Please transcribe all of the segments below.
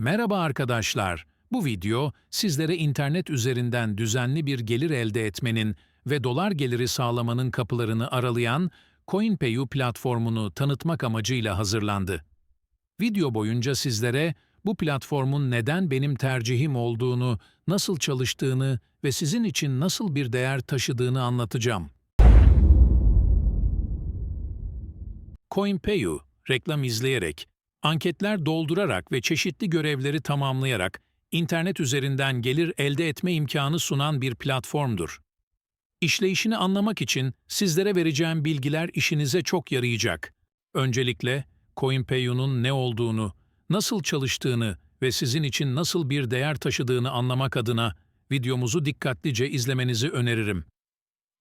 Merhaba arkadaşlar. Bu video sizlere internet üzerinden düzenli bir gelir elde etmenin ve dolar geliri sağlamanın kapılarını aralayan CoinPayu platformunu tanıtmak amacıyla hazırlandı. Video boyunca sizlere bu platformun neden benim tercihim olduğunu, nasıl çalıştığını ve sizin için nasıl bir değer taşıdığını anlatacağım. CoinPayu, reklam izleyerek, anketler doldurarak ve çeşitli görevleri tamamlayarak internet üzerinden gelir elde etme imkanı sunan bir platformdur. İşleyişini anlamak için sizlere vereceğim bilgiler işinize çok yarayacak. Öncelikle CoinPayu'nun ne olduğunu, nasıl çalıştığını ve sizin için nasıl bir değer taşıdığını anlamak adına videomuzu dikkatlice izlemenizi öneririm.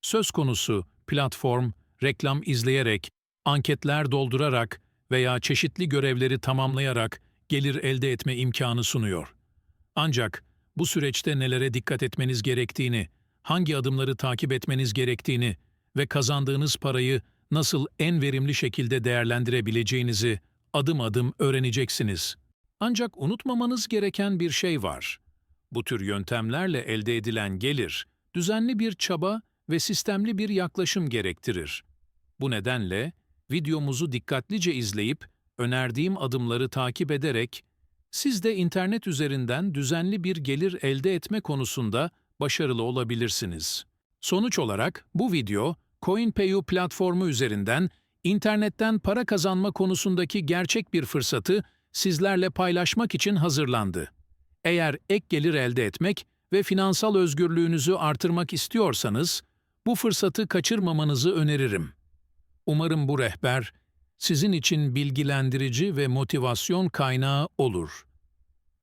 Söz konusu platform, reklam izleyerek, anketler doldurarak veya çeşitli görevleri tamamlayarak gelir elde etme imkanı sunuyor. Ancak bu süreçte nelere dikkat etmeniz gerektiğini, hangi adımları takip etmeniz gerektiğini ve kazandığınız parayı nasıl en verimli şekilde değerlendirebileceğinizi adım adım öğreneceksiniz. Ancak unutmamanız gereken bir şey var. Bu tür yöntemlerle elde edilen gelir, düzenli bir çaba ve sistemli bir yaklaşım gerektirir. Bu nedenle videomuzu dikkatlice izleyip önerdiğim adımları takip ederek siz de internet üzerinden düzenli bir gelir elde etme konusunda başarılı olabilirsiniz. Sonuç olarak bu video CoinPayu platformu üzerinden internetten para kazanma konusundaki gerçek bir fırsatı sizlerle paylaşmak için hazırlandı. Eğer ek gelir elde etmek ve finansal özgürlüğünüzü artırmak istiyorsanız bu fırsatı kaçırmamanızı öneririm. Umarım bu rehber sizin için bilgilendirici ve motivasyon kaynağı olur.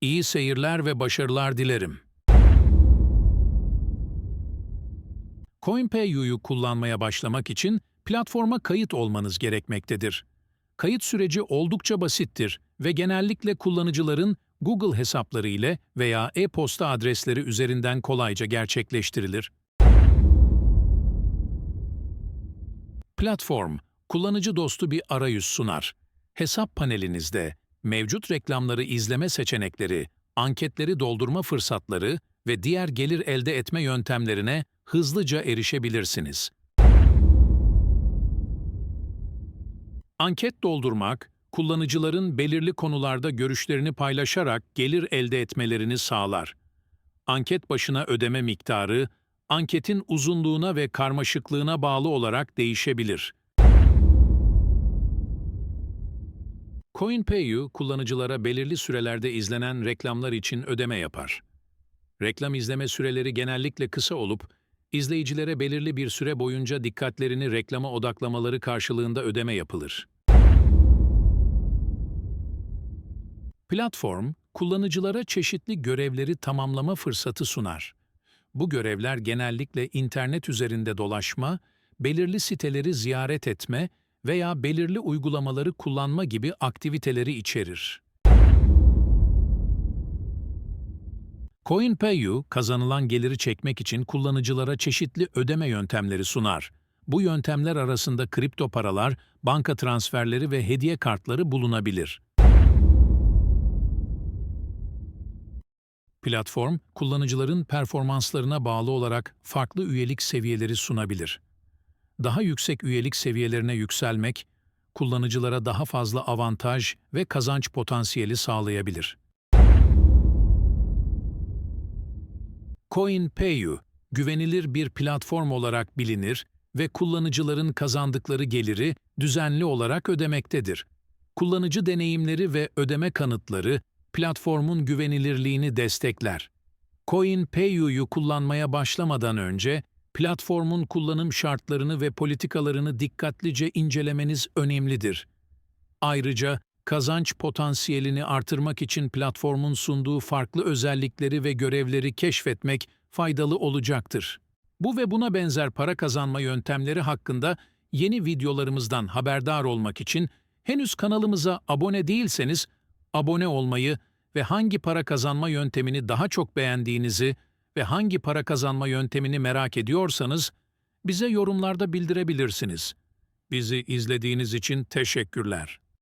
İyi seyirler ve başarılar dilerim. CoinPayu'yu kullanmaya başlamak için platforma kayıt olmanız gerekmektedir. Kayıt süreci oldukça basittir ve genellikle kullanıcıların Google hesapları ile veya e-posta adresleri üzerinden kolayca gerçekleştirilir. Platform, kullanıcı dostu bir arayüz sunar. Hesap panelinizde mevcut reklamları izleme seçenekleri, anketleri doldurma fırsatları ve diğer gelir elde etme yöntemlerine hızlıca erişebilirsiniz. Anket doldurmak, kullanıcıların belirli konularda görüşlerini paylaşarak gelir elde etmelerini sağlar. Anket başına ödeme miktarı, anketin uzunluğuna ve karmaşıklığına bağlı olarak değişebilir. CoinPayu, kullanıcılara belirli sürelerde izlenen reklamlar için ödeme yapar. Reklam izleme süreleri genellikle kısa olup, izleyicilere belirli bir süre boyunca dikkatlerini reklama odaklamaları karşılığında ödeme yapılır. Platform, kullanıcılara çeşitli görevleri tamamlama fırsatı sunar. Bu görevler genellikle internet üzerinde dolaşma, belirli siteleri ziyaret etme veya belirli uygulamaları kullanma gibi aktiviteleri içerir. CoinPayu, kazanılan geliri çekmek için kullanıcılara çeşitli ödeme yöntemleri sunar. Bu yöntemler arasında kripto paralar, banka transferleri ve hediye kartları bulunabilir. Platform, kullanıcıların performanslarına bağlı olarak farklı üyelik seviyeleri sunabilir. Daha yüksek üyelik seviyelerine yükselmek, kullanıcılara daha fazla avantaj ve kazanç potansiyeli sağlayabilir. CoinPayu, güvenilir bir platform olarak bilinir ve kullanıcıların kazandıkları geliri düzenli olarak ödemektedir. Kullanıcı deneyimleri ve ödeme kanıtları platformun güvenilirliğini destekler. CoinPayu'yu kullanmaya başlamadan önce platformun kullanım şartlarını ve politikalarını dikkatlice incelemeniz önemlidir. Ayrıca kazanç potansiyelini artırmak için platformun sunduğu farklı özellikleri ve görevleri keşfetmek faydalı olacaktır. Bu ve buna benzer para kazanma yöntemleri hakkında yeni videolarımızdan haberdar olmak için henüz kanalımıza abone değilseniz abone olmayı ve hangi para kazanma yöntemini daha çok beğendiğinizi ve hangi para kazanma yöntemini merak ediyorsanız bize yorumlarda bildirebilirsiniz. Bizi izlediğiniz için teşekkürler.